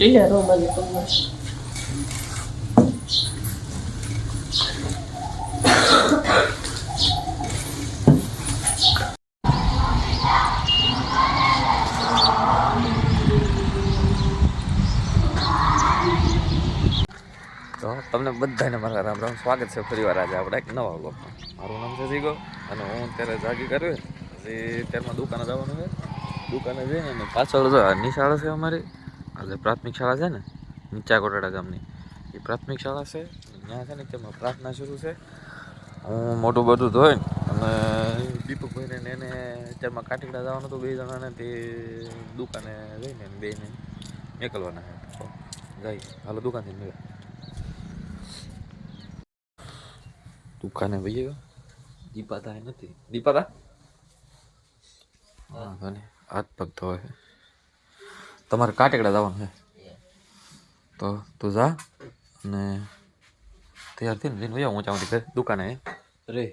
લીલા Roman colour તો તમને બધાને મારા રામ રામ સ્વાગત છે. ફરીવાર આજે આપણે એક નવા બ્લોગમાં મારું નામ છે જીગો અને હું અત્યારે જાગી કર્યું હજી અત્યારમાં દુકાને જવાનું છે. દુકાને જઈને અને પાછળ નિશાળ છે અમારી. આ જે પ્રાથમિક શાળા છે ને, નીચા કોટાડા ગામની. એ પ્રાથમિક શાળા છે, ત્યાં છે ને તેમાં પ્રાર્થના શરૂ છે. હું મોટું બધું ધોઈને અને દીપકભાઈને એને અત્યારમાં કાટીકડા જવાનું હતું, બે જણાને તે દુકાને જઈને બેને નીકળવાના છે. જાય હાલો દુકાનથી મળ્યા દુકાને ભાઈ દીપાતા નથી. દીપાતા? હા હાથ પગ ધોવે છે. તમારે કાટેકડા જવાનું છે? તો, તું જા અને તૈયાર થઈને લઈને ભાઈ ઊંચા ઊંચી ઘર, દુકાને. રે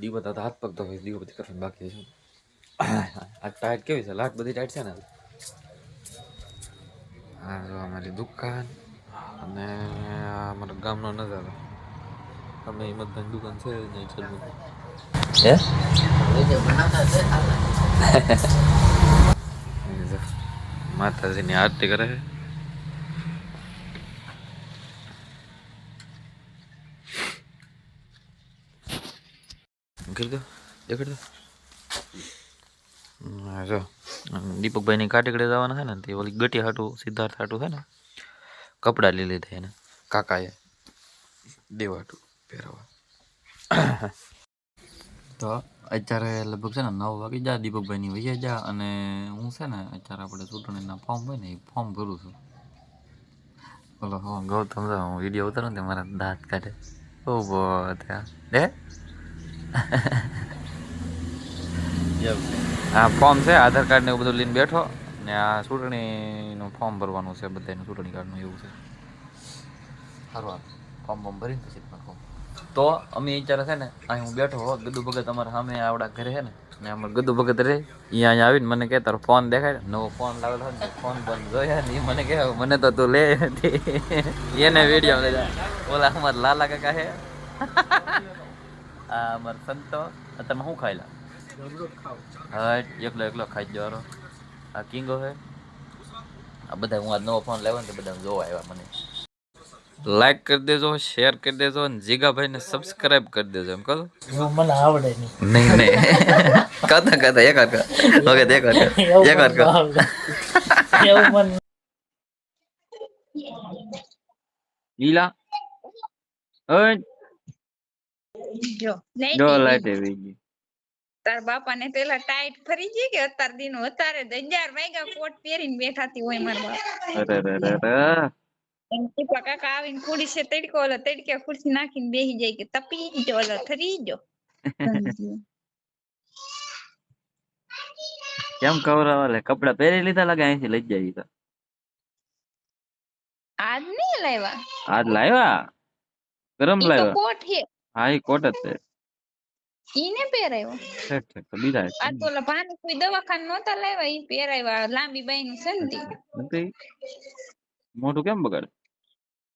દીપા તો હાથ પગ તો દીવો બધી કરવાની બાકી છે. આ ટાઈટ કેવી છે? લાટ બધી ટાઈટ છે ને? હા જો અમારી દુકાન અને આ અમારા ગામનો નજારો. અમે હિંમતભાઈ દુકાન છે ને હે માતાજીની આરતી કરે છે દેખાડ દો હા જો દીપકભાઈની કાટીકડે જવાના છે ને તે ઓલી ગટી હાટું સિદ્ધાર્થ હાટું છે ને કપડાં લઈ લીધા એને કાકાએ દેવા હાટું પહેરવા તો અત્યારે લગભગ છે ને નવ વાગે જા દીપકભાઈની વૈયા જા અને હું છે ને અત્યારે આપણે ચૂંટણીના ફોર્મ હોય ને એ ફોર્મ ભરું છું. બોલો હો. ગૌતમ હું વીડિયો ઉતારું ને મારા દાંત કાઢે. ઓ ત્યાં હે? હા ફોર્મ છે આધાર કાર્ડ ને એવું બધું લઈને બેઠો ને આ ચૂંટણીનું ફોર્મ ભરવાનું છે બધાનું ચૂંટણી કાર્ડનું એવું છે. સારું ફોર્મ બોર્મ ભરીને પછી કહો તો અમે વિચારે છે ને, અહીં હું બેઠો હો, ગદુ ભગત અમારા સામે આવડા ઘરે છે ને ને અમારે ગદુ ભગત રે અહીંયા અહીંયા આવીને મને કહે, તારો ફોન દેખાય નવો ફોન લાવેલો ને ફોન બંધ જોયા ને મને કહે, મને તો તું લે એને વીડિયો લઈ ઓલા અમારા લાલા કાકા છે. આ અમારા સંતો તમે શું લા હા એકલો એકલો ખાઈ જવાનો. આ કિંગો છે. આ બધા હું આ નવો ફોન લેવાનો તો બધા જોવા આવ્યા મને. લાઈક કરી દેજો શેર કરી દેજો અને જીગાભાઈને સબસ્ક્રાઇબ કરી દેજો એમ કહો મને આવડે નહીં. નહીં નહીં. કહેતા કહેતા એક વાર ઓકે એક વાર એક વાર કહો. લીલા? જો જો લાઈટ આવી ગઈ. તાર બાપા ને પેલા ટાઈટ ફરી ગઈ કે અત્યાર દિન? અત્યારે અગિયાર વાગ્યા કોટ પહેરીને બેઠાતી હોય મારા બાપા. અરે અરે અરે. દીપા કાકા આવીને ખુરશી છે તડકો ઓલો તડકે ખુરશી નાખીને બેસી જાય કે તપી જો ઓલો ઠરી જો કેમ કવરાવા લે કપડા પહેરી લીધા લાગે અહીંથી લઈ જાય તો. આજ નહીં લાવ્યા? આજ લાવ્યા? ગરમ લાવ્યા? કોટ હે હા ઈ કોટ જ છે. ઈને પહેરાયો. ઠીક ઠીક તો બીજા આ તો ઓલા ભાને કોઈ દવાખાન નહોતા લાવ્યા ઈ પહેરાવ્યા લાંબી બાઈ નું નથી. મોઢું કેમ બગાડે?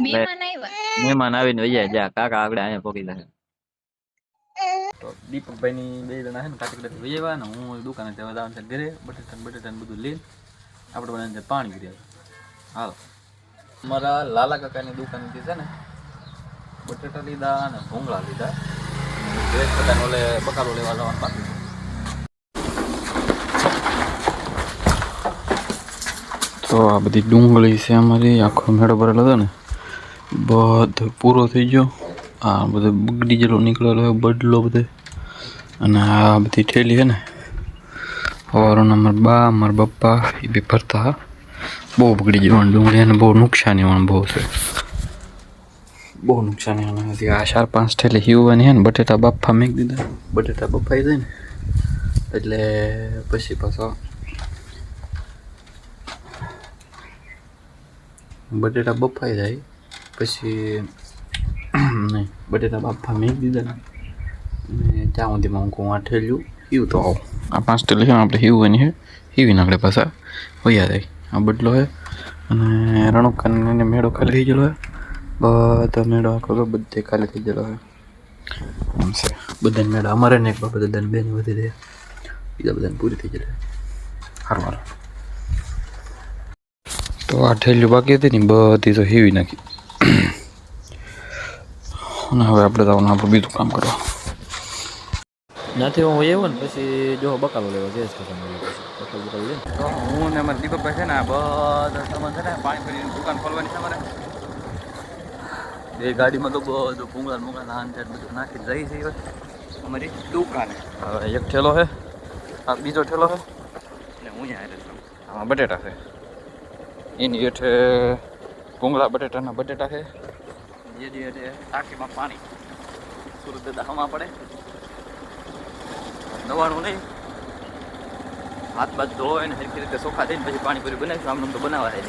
મહેમાન આવ્યા. મહેમાન આવીને વૈયા જા કાકા આગળ અહીંયા પોકી જાય તો દીપકભાઈ ની બે જણા છે ને કાટીકડા વૈયા ને હું દુકાને ત્યાં જવાનું છે ઘરે. બટેટા બટેટા બધું લઈને આપણે બનાવીને પાણી પીર્યા હાલો. મારા લાલા કાકાની દુકાનેથી છે ને બટેટા લીધા અને ભૂંગળા લીધા. ડ્રેસ બધાને ઓલે બકાલો લેવા જવાનું બાકી તો આ બધી ડુંગળી છે અમારી આખો મેળો ભરેલો હતો ને. બધો પૂરો થઈ ગયો. આ બધો બગડી જેલો નીકળેલો બદલો બધે. અને આ બધી ઠેલી છે ને સવારો મારા બા મારા પપ્પા, એ બી ફરતા. બહુ બગડી જવાનું ડુંગળી અને બહુ નુકસાની પણ બહુ છે. બહુ નુકસાની હજી આ ચાર પાંચ ઠેલી હિવવાની છે ને, બટેટા બાફા મેક દીધા. બટેટા બફાઈ જાય ને, એટલે પછી પાછો બટેટા બફાઈ જાય. પછી બટેટા બાફા મેં દીધા અને ત્યાં સુધીમાં હું કહું આ ઠેલ્યું. હીવ તો આવો. આ પાંચ ઠેલી છે આપણે હીવવાની છે. હીવીને આપણે પાછા વૈયા જાય. આ બદલો છે. અને રણુકાને મેળો ખાલી થઈ ગયેલો છે. બધા મેળો આખો બધે ખાલી થઈ ગયેલો છે. બધાને મેળો. અમારે ને એક બાબા બધાને બેન વધી રહે બીજા બધાને પૂરી થઈ ગયેલી સારું હારું. તો આ ઠેલ્યું બાકી હતી ને, બધી તો હેવી નાખી. અને હવે આપણે જવાનું આપણું બીજું કામ કરવા. ત્યાંથી હું આવ્યો ને પછી જો બકાલો લેવા ગેસ બકાલ બકાલ લે હું ને અમારા દીપકભાઈ છે ને આ બધા સામાન છે ને પાણી ભરીને દુકાન ખોલવાની છે અમારે. એ ગાડીમાં તો બધું ભૂંગળા મૂંગળા નાન છે બધું નાખી જઈ છે અમારી દુકાને. હવે એક ઠેલો છે આ બીજો ઠેલો છે. ને હું અહીંયા છું. આમાં બટેટા છે. એની હેઠે ભૂંગળા બટેટાના બટેટા છે. જેની હેઠે ટાંકીમાં પાણી. સુરત દાહમાં પડે. નવાનું નહીં. હાથ બાદ ધોવાય ને સરખી રીતે સોખા થઈને પછી પાણીપુરી બનાવીશું. આમ નામ તો બનાવવા નહીં.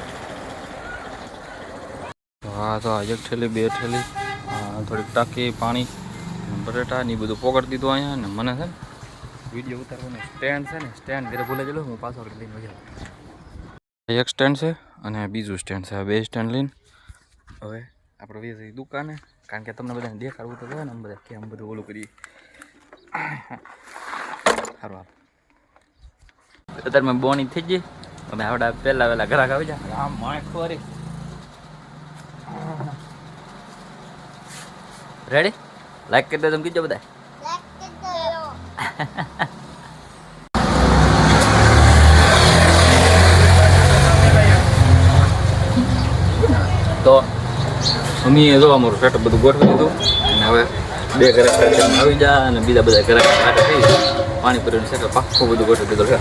હા, તો એક ઠેલી બે ઠેલી થોડીક ટાંકી, પાણી, બટેટા ને બધું પોકડ દીધું અહીંયા. ને મને છે ને વીડિયો ઉતારવાનો સ્ટેન્ડ છે ને સ્ટેન્ડ ઘરે ભૂલે ગયેલો, હું પાછળ લઈને વજા એક સ્ટેન્ડ છે અને બીજું સ્ટેન્ડ છે. બે સ્ટેન્ડ લઈને. હવે આપણે વીસ દુકાને. કારણ કે તમને બધાને દેખાડવું તો હોય ને બધા કેમ બધું ઓલું કરીએ. સારું હાલ. અત્યારે મેં બોની થઈ ગઈ. અમે આવડા પહેલા વહેલા ઘરાક આવી જાય આમ માણસ ખોરી રેડી લાઈક કરી દે, તમે કીધો બધા તો અમે જો અમારું સેટઅપ બધું ગોઠવી દીધું. અને હવે બે ઘરાક આવી જા અને બીજા બધા ઘરાક માટે થઈ પાણી પૂરીનું સેટઅપ આખું બધું ગોઠવી દીધું છે.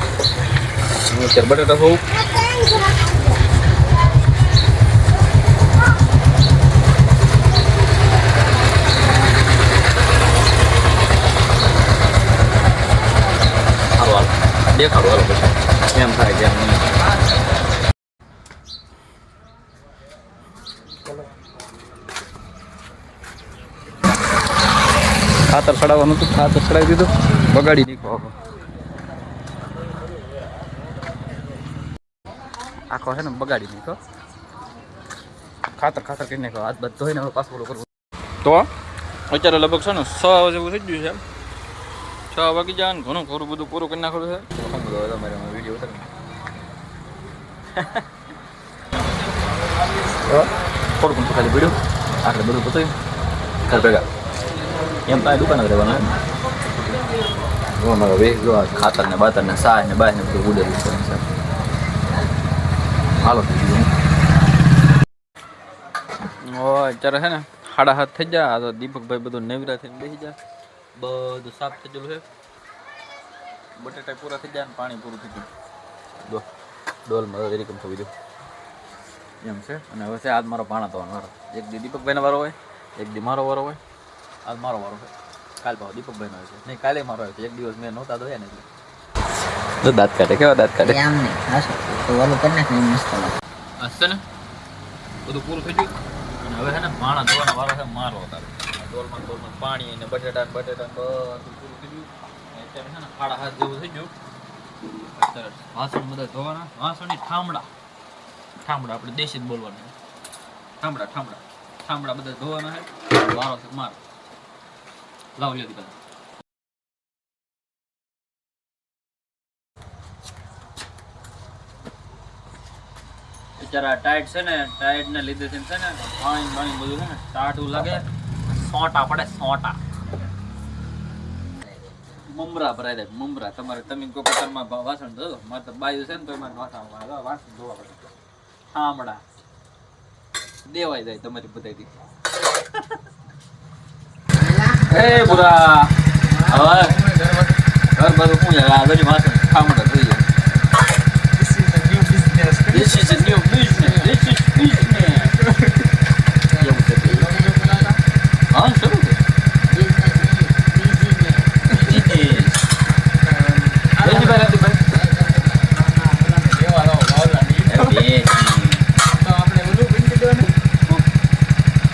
હું અત્યારે બટાટા હોઉં દેખાડો હાલો પછી. કેમ થાય, કેમ નહીં. ખાતર ચડાવવાનું હતું, ખાતર ચડાવી દીધું, બગાડી નીકળો આખો છે ને બગાડી નીકળો ખાતર ખાતર કરીને હાથ બધ ધોઈને હવે પાછું ઓલું કરવું. તો અત્યારે લગભગ છે ને છ જેવું થઈ ગયું છે. છ વાગી જાય ને ઘણું ખરું બધું પૂરું કરી નાખેલું છે. તમારે વીડિયો ઉતારી થોડું ખાલી વીડિયો આટલે બધું પતાવ્યું. ઘર એમ કાંઈ દુકાન જ રહેવાનું એમ. અમારો વેગ જો ખાતર ને બાતર ને ને બાય ને બધું ઉડેલું છે એમ છે. હાલો અત્યારે છે ને સાડા હાથ થઈ આ તો દીપકભાઈ બધું નેવરા થઈને બેસી જાય બધું સાફ થઈ ગયેલું છે. બટેટા પૂરા થઈ જાય ને પાણી પૂરું થઈ ગયું. ડોલમાં વેરી કમ થઈ ગયું એમ છે. અને હવે છે આજ મારો પાણા થવાનો વારો. એક દી દીપકભાઈનો વારો હોય એક દી મારો વારો હોય. આજ મારો વારો છે. કાલ પાછો દીપકભાઈનો છે. નહીં કાલે મારો આવ્યો એક દિવસ મેં નહોતા ધોયા ને એટલે. દાંત કાઢે કેવા દાંત કાઢે? આમ નહીં. હાસો તો ઓલું કરી નાખે મસ્ત હશે ને બધું પૂરું થઈ ગયું. અને હવે છે ને માણા ધોવાનો વારો છે મારો અત્યારે. ડોલમાં ડોલમાં પાણી અને બટેટા ને બટેટા બધું પૂરું થઈ ગયું. અત્યારે છે ને ખાડા હાથ જેવું થઈ ગયું. અત્યારે વાસણ બધા ધોવાના. વાસણની ઠામડા. ઠામડા આપણે દેશી જ બોલવાના. ઠામડા ઠામડા. ઠામડા બધા ધોવાના છે. વારો છે મારો. લાવ અત્યારે ટાઈટ છે ને ટાઈટ ને લીધે છે ને પાણી પાણી બધું છે ને ટાટું લાગે. સોટા પડે, સોટા. મમરા ભરાય દે, મમરા. તમારે તમે કોઈ માં વાસણ ધો મારે તો છે ને તો એમાં વાસણ વાસણ ધોવા પડે. હામડા. દેવાય જાય તમારી બધાથી એ બુરા. હવે ઘર બધું શું છે આ બધી માથે ઠામડા થઈ જાય This is a new business. This is business. એવું છે તે. હા શરૂ છે Business. બેસી ભાઈ, રાતી ભાઈ. એ બેસી.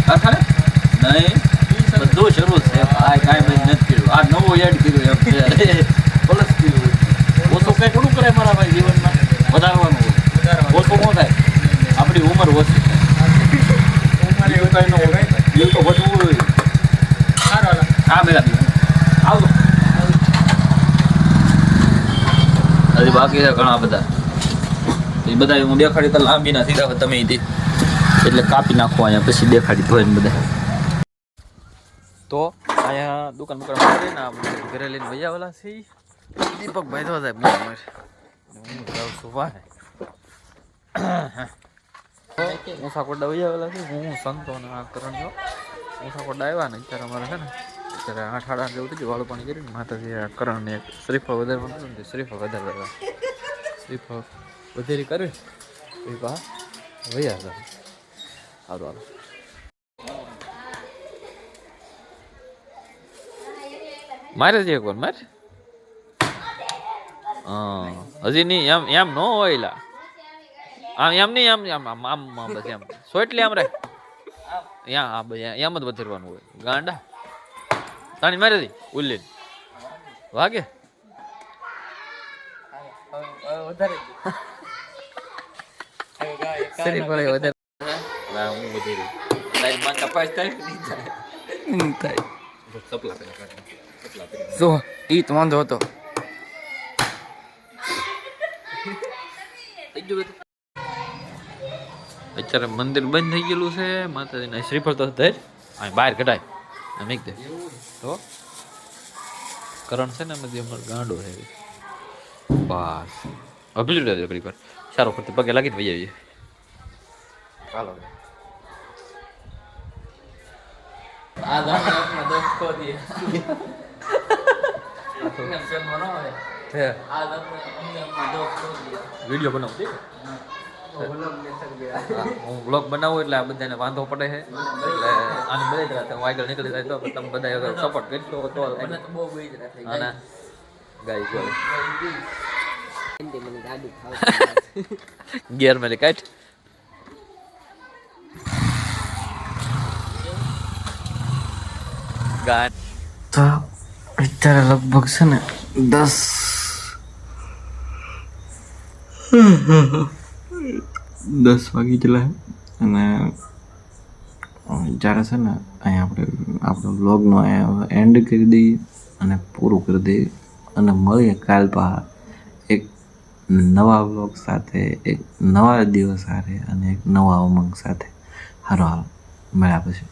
આ ખાને? નહીં બધું શરૂ છે ભાઈ કાંઈ ભાઈ નથી કર્યું આ નવું એડ કર્યું એમ છે પ્લસ કર્યું ઓછું કઈ થોડું કરે મારા ભાઈ જીવનમાં વધારવાનું હોય ઓછું ન થાય આપણી ઉંમર ઓછી બીજું કાંઈ ન હોય બીજું તો વધવું હોય હા મેળા આવજો હજી બાકી છે ઘણા બધા. એ બધા હું દેખાડી તો લાંબી ના સીધા તમે એટલે કાપી નાખો અહીંયા, પછી દેખાડી ધોઈને બધા. તો અહીંયા દુકાન બુકાન મારી ને ઘરે લઈને વૈયાવાલા છે દીપકભાઈ તો મોર માર હું જાઉં છું, વાહે. ઊંસા વૈયા વાલા છે હું સંતો ને આ કરણ છો ઊંસા કોડા આવ્યા ને અત્યારે અમારે છે ને અત્યારે આઠ આઠ જેવું થઈ ગયું, વાળું પાણી કરીને માતાજી આ કરણ ને એક શ્રીફળ વધારવાનું હતું ને શ્રીફળ વધારવા શ્રીફળ વધેરી કરી. એ પા વૈયા જાય સારું હાલો મારે જ એક વાર, મારે? હજી નહીં, એમ એમ ન હોય લા. આમ, એમ નહીં આમ આમ આમ આમ બસ એમ. સોટલી આમ રે એમ જ વધારવાનું હોય. ગાંડા. તાણી મારી દી ઉલ્લી વાગે? વધારે. ના હું તારી માં કપાસ થાય જો ઈ તો વાંધો હતો. અત્યારે મંદિર બંધ થઈ ગયેલું છે. માતાજીના શ્રીફળ તો ધર અહીં બહાર કઢાય. આમ એક દે તો કરણ છે ને એમાંથી અમારો ગાંડો છે બસ. અભિલું રહેજો ઘડી પર સારો ફરતે પગે લાગી જ વહી આવીએ. ચાલો આ આપણે દોસ્ત ખો દઈએ વીડિયો બનાવું. દે હા, હું બ્લોગ બનાવું એટલે આ બધાને વાંધો પડે છે. એટલે આને બધી જ રાતે હું આગળ નીકળી જાય તો તમે બધા સપોર્ટ કરશો તો અને ગાય. બોલે ગિયર મેલે કાઢ. તો અત્યારે લગભગ છે ને દસ. દસ વાગી ગયેલા અને જ્યારે છે ને, અહીંયા આપણે, આપણો બ્લોગનો એન્ડ કરી દઈએ અને પૂરું કરી દઈએ અને મળીએ કાલ પા એક નવા બ્લોગ સાથે, એક નવા દિવસ સાથે અને એક નવા ઉમંગ સાથે. હારો હારો મળ્યા પછી.